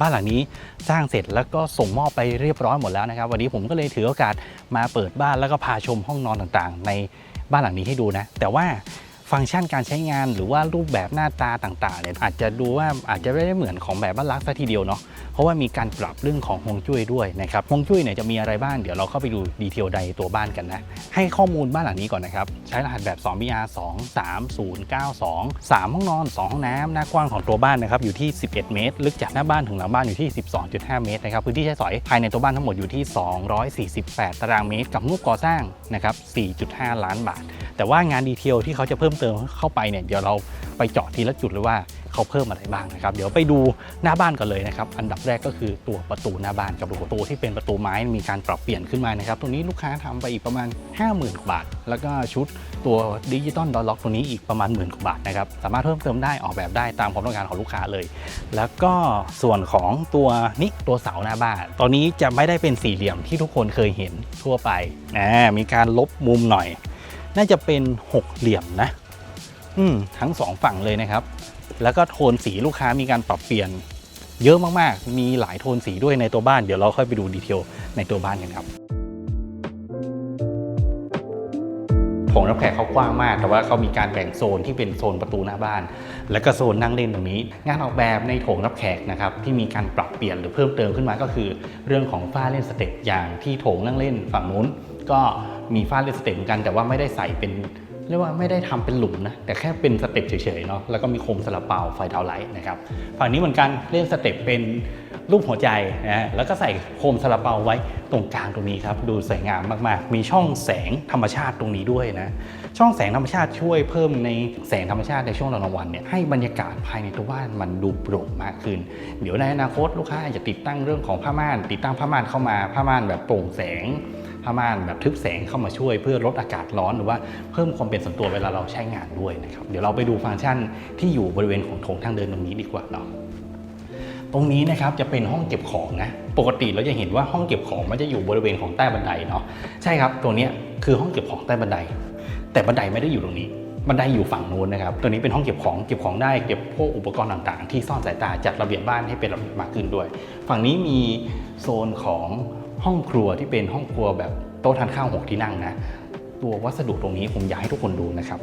บ้านหลังนี้สร้างเสร็จแล้วก็ส่งมอบไปเรียบร้อยหมดแล้วนะครับ วันนี้ผมก็เลยถือโอกาสมาเปิดบ้านแล้วก็พาชมห้องนอนต่างๆ ในบ้านหลังนี้ให้ดูนะ แต่ว่าฟังก์ชันการใช้งานหรือว่ารูปแบบหน้าตาต่างๆเนี่ยอาจจะดูว่าอาจจะไม่ได้เหมือนของแบบบ้านรักซะทีเดียวเนาะ ราะว่ามีการปรับเรื่องของฮวงจุ้ยด้วยนะครับฮวงจุ้ยเนี่ยจะมีอะไรบ้างเดี๋ยวเราเข้าไปดูดีเทลใดตัวบ้านกันนะให้ข้อมูลบ้านหลังนี้ก่อนนะครับใช้รหัสแบบ 2BR 23092 3 ห้องนอน 2 ห้องน้ำหน้ากว้างของตัวบ้านนะครับอยู่ที่ 11 เมตร ลึกจากหน้าบ้านถึงหลังบ้านอยู่ที่ 12.5 เมตรนะครับพื้นที่ใช้สอยภายในตัวบ้านทั้งหมดอยู่ที่ 248 ตารางเมตร กับงบก่อสร้างนะครับ 4.5 ล้านบาท แต่ว่างานดีเทลที่เขาจะเพิ่มเติมเข้าไปเนี่ยเดี๋ยวเราไปเจาะทีละจุดเลยว่า เขาเพิ่มอะไรบ้างนะครับ เดี๋ยวไปดูหน้าบ้านกันเลยนะครับ อันดับแรกก็คือตัวประตูหน้าบ้านกับประตูที่เป็นประตูไม้มีการปรับเปลี่ยนขึ้นมานะครับตรงนี้ลูกค้าทำไปอีกประมาณ 50,000กว่าบาท แล้วก็ชุดตัวดิจิตอลดอลล็อกตัวนี้อีกประมาณหมื่นกว่าบาทนะครับ สามารถเพิ่มเติมได้ออกแบบได้ตามความต้องการของลูกค้าเลย แล้วก็ส่วนของตัวนี้ตัวเสาหน้าบ้าน ตอนนี้จะไม่ได้เป็นสี่เหลี่ยมที่ทุกคนเคยเห็นทั่วไปอ่ามีการลบมุมหน่อย น่าจะเป็นหกเหลี่ยมนะ อืมทั้งสองฝั่งเลยนะครับ แล้วก็โทนสีลูกค้ามีการปรับเปลี่ยนเยอะมากๆ มีหลายโทนสีด้วยในตัวบ้าน เดี๋ยวเราค่อยไปดูดีเทลในตัวบ้านกันครับโถงรับแขกเขากว้างมาก แต่ว่าเขามีการแบ่งโซนที่เป็นโซนประตูหน้าบ้าน แล้วก็โซนนั่งเล่นตรงนี้ งานออกแบบในโถงรับแขกนะครับที่มีการปรับเปลี่ยนหรือเพิ่มเติมขึ้นมาก็คือ เรื่องของฝ้าเล่นสเต็ปอย่างที่โถงนั่งเล่นฝั่งนู้น ก็มีฝ้าเล่นสเต็ปเหมือนกัน แต่ว่าไม่ได้ใส่เป็น เรียกว่าไม่ได้ทำเป็นหลุมนะแต่แค่เป็นสเต็ปเฉยๆเนาะแล้วก็มีโคมสลับเป่าไฟดาวไลท์นะครับฝั่งนี้เหมือนกันเล่นสเต็ปเป็นรูปหัวใจนะแล้วก็ใส่โคมสลับเปาไว้ตรงกลางตรงนี้ครับ ดูสวยงามมากๆ มีช่องแสงธรรมชาติตรงนี้ด้วยนะ ช่องแสงธรรมชาติช่วยเพิ่มในแสงธรรมชาติในช่วงกลางวันเนี่ยให้บรรยากาศภายในตัวบ้านมันดูโปร่งมากขึ้น เดี๋ยวในอนาคตลูกค้าอาจจะติดตั้งเรื่องของผ้าม่าน ติดตั้งผ้าม่านเข้ามาผ้าม่านแบบโปร่งแสง ผ้าม่านแบบทึบแสงเข้ามาช่วยเพื่อลดอากาศร้อนหรือว่าเพิ่มความเป็นส่วนตัวเวลาเราใช้งานด้วยนะครับเดี๋ยวเราไปดูฟังก์ชันที่อยู่บริเวณของโถงทางเดินตรงนี้ดีกว่าเนาะตรงนี้นะครับจะเป็นห้องเก็บของนะปกติเราจะเห็นว่าห้องเก็บของมันจะอยู่บริเวณของใต้บันไดเนาะใช่ครับตัวนี้คือห้องเก็บของใต้บันได แต่บันไดไม่ได้อยู่ตรงนี้บันไดอยู่ฝั่งนู้นนะครับ ตัวนี้เป็นห้องเก็บของ เก็บของได้ เก็บพวกอุปกรณ์ต่างๆ ที่ซ่อนสายตา จัดระเบียบบ้านให้เป็นระเบียบมากขึ้นด้วย ฝั่งนี้มีโซนของ ห้องครัวที่เป็นห้องครัวแบบโต๊ะทานข้าวหกที่นั่งนะ ตัววัสดุตรงนี้ผมอยากให้ทุกคนดูนะครับ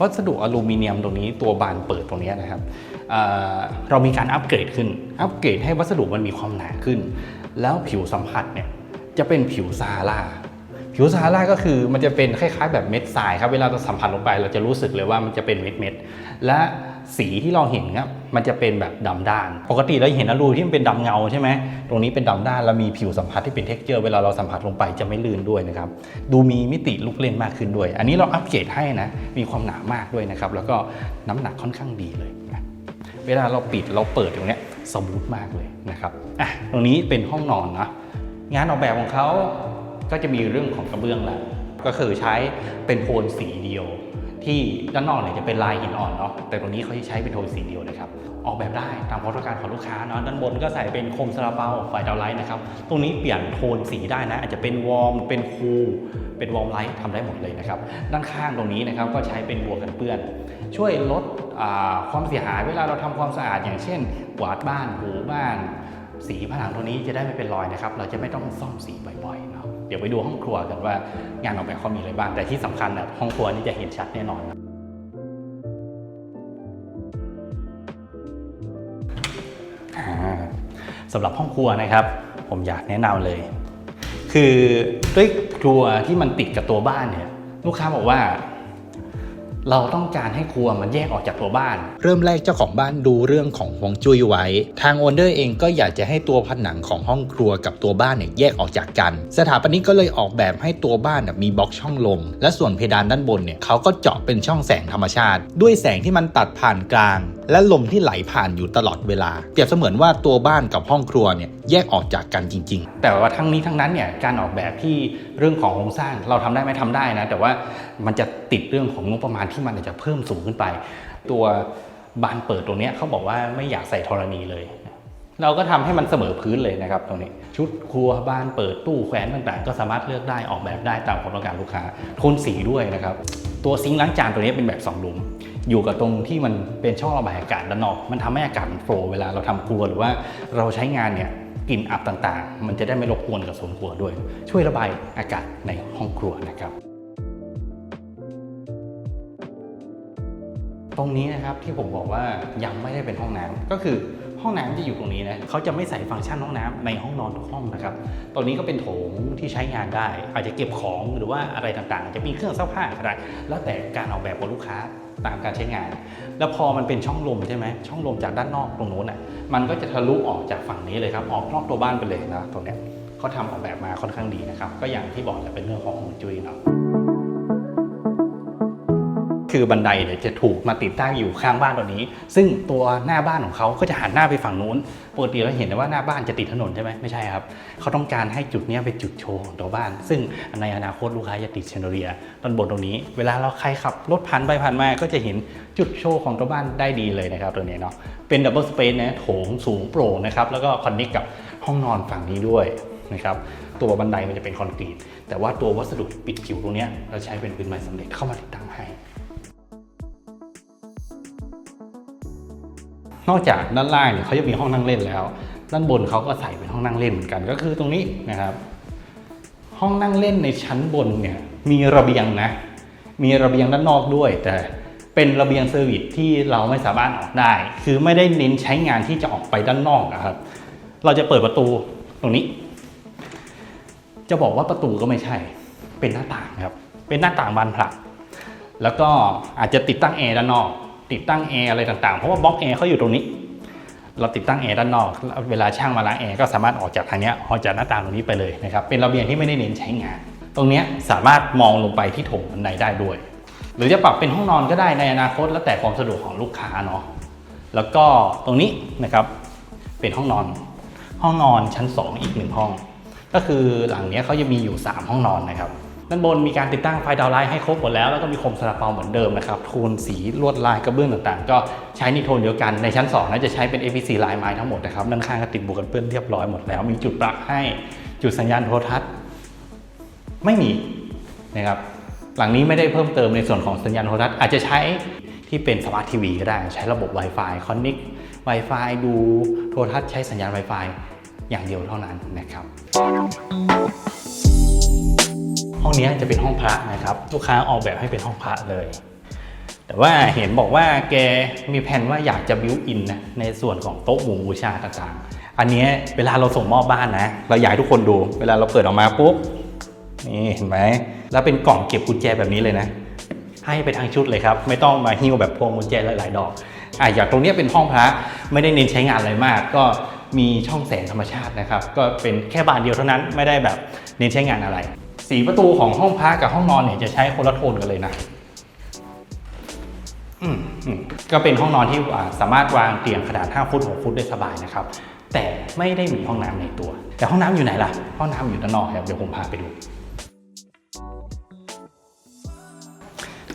วัสดุอลูมิเนียมตรงนี้ตัวบานเปิดตรงนี้นะครับเเรามีการอัปเกรดขึ้น อัปเกรดให้วัสดุมันมีความหนาขึ้น แล้วผิวสัมผัสเนี่ยจะเป็นผิวซาร่าผิวซาร่าก็คือมันจะเป็นคล้ายๆ แบบเม็ดทรายครับ เวลาเราสัมผัสลงไปเราจะรู้สึกเลยว่ามันจะเป็นเม็ดๆและ สีที่เราเห็นครับมันจะเป็นแบบดำด้าน ปกติเราเห็นอลูที่มันเป็นดำเงาใช่ไหมตรงนี้เป็นดำด้านแล้วมีผิวสัมผัสที่เป็นเท็กเจอร์เวลาเราสัมผัสลงไปจะไม่ลื่นด้วยนะครับดูมีมิติลูกเล่นมากขึ้นด้วย อันนี้เราอัปเกรดให้นะมีความหนามากด้วยนะครับแล้วก็น้ำหนักค่อนข้างดีเลยนะเวลาเราปิดเราเปิดตรงนี้สมูทมากเลยนะครับอะตรงนี้เป็นห้องนอนนะงานออกแบบของเขาก็จะมีเรื่องของกระเบื้องแล้วก็คือใช้เป็นโทนสีเดียว ที่ด้านนอกเนี่ยจะเป็นลายหินอ่อนเนาะแต่ตรงนี้เขาจะใช้เป็นโทนสีเดียวนะครับออกแบบได้ตามความต้องการของลูกค้าเนาะด้านบนก็ใส่เป็นโคมซาลาเปาไฟดาวไลท์นะครับตรงนี้เปลี่ยนโทนสีได้นะอาจจะเป็นวอร์มเป็นคูลเป็นวอร์มไลท์ทำได้หมดเลยนะครับด้านข้างตรงนี้นะครับก็ใช้เป็นบัวกันเปื้อน ช่วยลดความเสียหายเวลาเราทำความสะอาด อย่างเช่นกวาดบ้านถูบ้าน สีผนังตัวนี้จะได้ไม่เป็นรอยนะครับเราจะไม่ต้องซ่อมสีบ่อยๆเนาะ เดี๋ยวไปดูห้องครัวกันว่างานออกแบบเขามีอะไรบ้างแต่ที่สำคัญนะห้องครัวนี่จะเห็นชัดแน่นอนนะสำหรับห้องครัวนะครับ ผมอยากแนะนำเลย คือด้วยครัวที่มันติดกับตัวบ้านเนี่ยลูกค้าบอกว่า เราต้องการให้ครัวมันแยกออกจากตัวบ้าน เริ่มแรกเจ้าของบ้านดูเรื่องของฮวงจุ้ยไว้ ทางโอนเดอร์เองก็อยากจะให้ตัวผนังของห้องครัวกับตัวบ้านเนี่ยแยกออกจากกัน สถาปนิกก็เลยออกแบบให้ตัวบ้านน่ะมีบล็อกช่องลม และส่วนเพดานด้านบนเนี่ยเขาก็เจาะเป็นช่องแสงธรรมชาติ ด้วยแสงที่มันตัดผ่านกลาง และลมที่ไหลผ่านอยู่ตลอดเวลา เปรียบเสมือนว่าตัวบ้านกับห้องครัวเนี่ยแยกออกจากกันจริง ๆ แต่ว่าทั้งนี้ทั้งนั้นเนี่ยการออกแบบที่เรื่องของโครงสร้างเราทำได้ไหมทำได้นะแต่ว่ามันจะติดเรื่องของงบประมาณที่มันอาจจะเพิ่มสูงขึ้นไป ตัวบานเปิดตรงนี้เขาบอกว่าไม่อยากใส่ธรณีเลย เราก็ทำให้มันเสมอพื้นเลยนะครับตรงนี้ ชุดครัวบ้านเปิดตู้แขวนต่างๆ ก็สามารถเลือกได้ออกแบบได้ตามความต้องการลูกค้าโทนสีด้วยนะครับ ตัวซิงค์ล้างจานตัวนี้เป็นแบบสองหลุมอยู่กับตรงที่มันเป็นช่องระบายอากาศด้านนอก มันทำให้อากาศมันโฟล์เวลาเราทำครัวหรือว่าเราใช้งานเนี่ยกลิ่นอับต่างๆ มันจะได้ไม่รบกวนกับโซนครัวด้วย ช่วยระบายอากาศในห้องครัวนะครับ ตรงนี้นะครับที่ผมบอกว่ายังไม่ได้เป็นห้องน้ำก็คือห้องน้ำที่อยู่ตรงนี้นะเขาจะไม่ใส่ฟังก์ชันห้องน้ำในห้องนอนทุกห้องนะครับตรงนี้ก็เป็นโถงที่ใช้งานได้ อาจจะเก็บของหรือว่าอะไรต่างๆ จะมีเครื่องซักผ้าอะไรแล้วแต่การออกแบบของลูกค้าตามการใช้งาน แล้วพอมันเป็นช่องลมใช่ไหมช่องลมจากด้านนอกตรงนู้นอะมันก็จะทะลุออกจากฝั่งนี้เลยครับออกนอกตัวบ้านไปเลยนะตรงเนี้ยเขาทำออกแบบมาค่อนข้างดีนะครับก็อย่างที่บอกแหละเป็นเรื่องของฮวงจุ้ยเนาะ คือบันไดเนี่ยจะถูกมาติดตั้งอยู่ข้างบ้านตัวนี้ ซึ่งตัวหน้าบ้านของเขาก็จะหันหน้าไปฝั่งนู้นปกติเราเห็นว่าหน้าบ้านจะติดถนนใช่ไหมไม่ใช่ครับเขาต้องการให้จุดนี้เป็นจุดโชว์ของตัวบ้าน ซึ่งในอนาคตลูกค้าจะติดเชนเดียด้านบนตรงนี้ เวลาเราใครขับรถผ่านไปผ่านมาก็จะเห็นจุดโชว์ของตัวบ้านได้ดีเลยนะครับตัวนี้เนาะเป็นดับเบิลสเปซนะโถงสูงโปร่งนะครับแล้วก็คอนเนคกับห้องนอนฝั่งนี้ด้วยนะครับตัวบันไดมันจะเป็นคอนกรีตแต่ว่าตัววัสดุปิดผิวตรงนี้เราใช้เป็นพื้นไม้สำเร็จเข้ามาติดตั้งให้ นอกจากด้านล่างเนี่ยเขาจะมีห้องนั่งเล่นแล้ว ด้านบนเขาก็ใส่เป็นห้องนั่งเล่นเหมือนกัน ก็คือตรงนี้นะครับ ห้องนั่งเล่นในชั้นบนเนี่ยมีระเบียงนะ มีระเบียงด้านนอกด้วย แต่เป็นระเบียงเซอร์วิสที่เราไม่สามารถออกได้ คือไม่ได้เน้นใช้งานที่จะออกไปด้านนอกนะครับ เราจะเปิดประตูตรงนี้ จะบอกว่าประตูก็ไม่ใช่ เป็นหน้าต่างครับ เป็นหน้าต่างบานผลัก แล้วก็อาจจะติดตั้งแอร์ด้านนอก ติดตั้งแอร์อะไรต่างๆ เพราะว่าบล็อกแอร์เขาอยู่ตรงนี้ เราติดตั้งแอร์ด้านนอก เวลาช่างมาล้างแอร์ก็สามารถออกจากทางนี้ออกจากหน้าต่างตรงนี้ไปเลยนะครับ เป็นระเบียงที่ไม่ได้เน้นใช้งาน ตรงนี้สามารถมองลงไปที่โถงบันไดได้ด้วย หรือจะปรับเป็นห้องนอนก็ได้ในอนาคต แล้วแต่ความสะดวกของลูกค้าเนาะ แล้วก็ตรงนี้นะครับเป็นห้องนอน ห้องนอนชั้น 2 อีกหนึ่งห้อง ก็คือหลังนี้เขาจะมีอยู่ 3 ห้องนอนนะครับ ด้านบนมีการติดตั้งไฟดาวไลท์ให้ครบหมดแล้ว แล้วก็มีโคมสลับเปาเหมือนเดิมนะครับโทนสีลวดลายกระเบื้องต่างๆ ก็ใช้ในโทนเดียวกันในชั้น2น่าจะใช้เป็น APC ลายไม้ทั้งหมดนะครับด้านข้างก็ติดบุกันเปื้อนเรียบร้อยหมดแล้ว มีจุดปลั๊กให้จุดสัญญาณโทรทัศน์ ไม่มีนะครับหลังนี้ไม่ได้เพิ่มเติมในส่วนของสัญญาณโทรทัศน์อาจจะใช้ที่เป็นสมาร์ททีวีก็ได้ใช้ระบบ Wi-Fi คอนเน็ก Wi-Fi ดูโทรทัศน์ใช้สัญญาณ Wi-Fi อย่างเดียวเท่านั้นนะครับ ห้องนี้จะเป็นห้องพระนะครับ ลูกค้าออกแบบให้เป็นห้องพระเลย แต่ว่าเห็นบอกว่าแกมีแผนว่าอยากจะบิวอินนะในส่วนของโต๊ะหมู่บูชาต่างๆ อันนี้เวลาเราส่งมอบบ้านนะ เราอยากให้ทุกคนดู เวลาเราเปิดออกมาปุ๊บนี่เห็นไหมแล้วเป็นกล่องเก็บกุญแจแบบนี้เลยนะ ให้ไปทางชุดเลยครับ ไม่ต้องมาหิ้วแบบพวงกุญแจหลายๆดอกอะอย่างตรงนี้เป็นห้องพระไม่ได้เน้นใช้งานอะไรมาก ก็มีช่องแสงธรรมชาตินะครับ ก็เป็นแค่บานเดียวเท่านั้นไม่ได้แบบเน้นใช้งานอะไร สีประตูของห้องพักกับห้องนอนเนี่ยจะใช้คนละโทนกันเลยนะอืมอืมก็เป็นห้องนอนที่อ่าสามารถวางเตียงขนาด 5 ฟุต 6 ฟุตได้สบายนะครับ แต่ไม่ได้มีห้องน้ำในตัว แต่ห้องน้ำอยู่ไหนล่ะ ห้องน้ำอยู่ด้านนอกครับ เดี๋ยวผมพาไปดู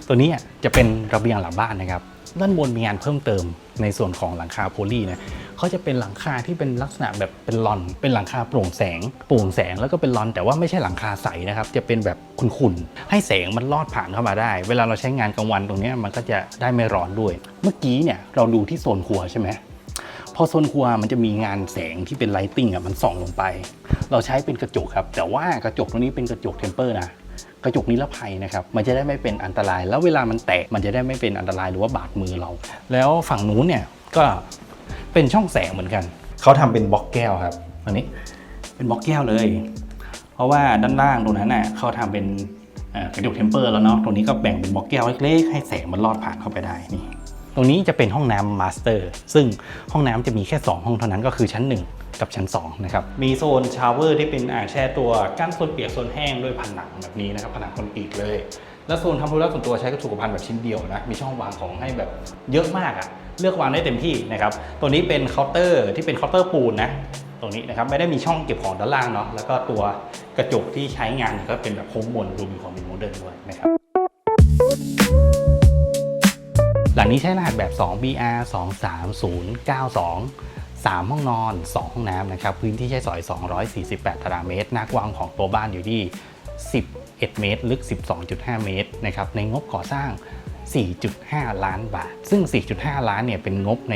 ตัวนี้อะจะเป็นระเบียงหลังบ้านนะครับ ด้านบนมีงานเพิ่มเติมในส่วนของหลังคาโพลีนะ เขาจะเป็นหลังคาที่เป็นลักษณะแบบเป็นลอน เป็นหลังคาโปร่งแสงโปร่งแสงแล้วก็เป็นลอน แต่ว่าไม่ใช่หลังคาใสนะครับ จะเป็นแบบขุ่นๆ ให้แสงมันลอดผ่านเข้ามาได้ เวลาเราใช้งานกลางวันตรงนี้มันก็จะได้ไม่ร้อนด้วย เมื่อกี้เนี่ยเราดูที่โซนครัวใช่ไหมพอโซนครัวมันจะมีงานแสงที่เป็นไลติ้งอะมันส่องลงไป เราใช้เป็นกระจกครับ แต่ว่ากระจกตรงนี้เป็นกระจกเทมเปอร์นะกระจกนิรภัยนะครับมันจะได้ไม่เป็นอันตราย แล้วเวลามันแตกมันจะได้ไม่เป็นอันตรายหรือว่าบาดมือเรา แล้วฝั่งนู้นเนี่ยก็ เป็นช่องแสงเหมือนกัน เขาทำเป็นบล็อกแก้วครับอันนี้ เป็นบล็อกแก้วเลย เพราะว่าด้านล่างตรงนั้นน่ะเขาทำเป็นเอ่อกระจกเทมเปอร์แล้วเนาะตรงนี้ก็แบ่งเป็นบล็อกแก้วเล็กๆให้แสงมันลอดผ่านเข้าไปได้นี่ ตรงนี้จะเป็นห้องน้ำมาสเตอร์ ซึ่งห้องน้ำจะมีแค่ 2 ห้องเท่านั้นก็คือชั้น 1 กับชั้น 2 นะครับ มีโซนชาวเวอร์ที่เป็นอ่างแช่ตัวกั้นโซนเปียกโซนแห้งด้วยผนังแบบนี้นะครับผนังคอนกรีตเลย แล้วโซนทำธุระส่วนตัวใช้กระสุขภัณฑ์แบบชิ้นเดียวนะมีช่องวางของให้แบบเยอะมากอะ เลือกวางได้เต็มที่นะครับ ตัวนี้เป็นเคาน์เตอร์ที่เป็นเคาน์เตอร์ปูนนะ ตรงนี้นะครับไม่ได้มีช่องเก็บของด้านล่างเนาะ แล้วก็ตัวกระจกที่ใช้งานก็เป็นแบบโค้งมนดูมีความเป็นโมเดิร์นด้วยนะครับ หลังนี้ใช้รหัสแบบ 2 BR 23092 3 ห้องนอน 2 ห้องน้ำนะครับ พื้นที่ใช้สอย 248 ตารางเมตร หน้ากว้างของตัวบ้านอยู่ที่ 11 เมตร ลึก 12.5 เมตรนะครับ ในงบก่อสร้าง 4.5 ล้านบาท ซึ่ง 4.5 ล้านเนี่ยเป็นงบใน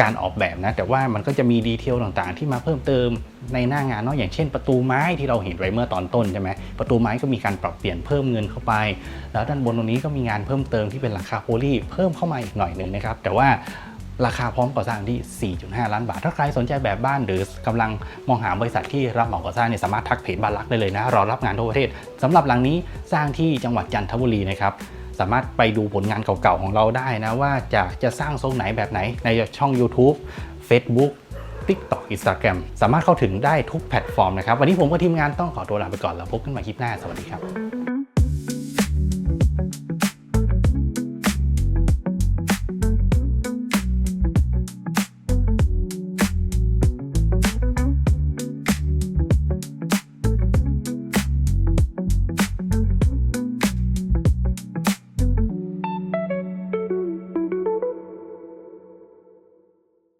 การออกแบบนะ แต่ว่ามันก็จะมีดีเทลต่างๆ ที่มาเพิ่มเติมในหน้างานเนาะอย่างเช่น ประตูไม้ที่เราเห็นไว้เมื่อตอนต้นใช่ไหมประตูไม้ก็มีการปรับเปลี่ยนเพิ่มเงินเข้าไป แล้วด้านบนตรงนี้ก็มีงานเพิ่มเติมที่เป็นหลังคาโพลีเพิ่มเข้ามาอีกหน่อยหนึ่งนะครับแต่ว่าราคาพร้อมก่อสร้างที่ 4.5 ล้านบาท ถ้าใครสนใจแบบบ้านหรือกำลังมองหาบริษัทที่รับเหมาก่อสร้างเนี่ยสามารถทักเพจบ้านรักได้เลยนะ รอรับงานทั่วประเทศสำหรับหลังนี้สร้างที่จังหวัดจันทบุรีนะครับ สามารถไปดูผลงานเก่าๆของเราได้นะว่าจะจะสร้างทรงไหนแบบไหนในช่อง YouTube Facebook TikTok Instagram สามารถเข้าถึงได้ทุกแพลตฟอร์มนะครับ วันนี้ผมกับทีมงานต้องขอตัวลาไปก่อนแล้วพบกันใหม่คลิปหน้า สวัสดีครับ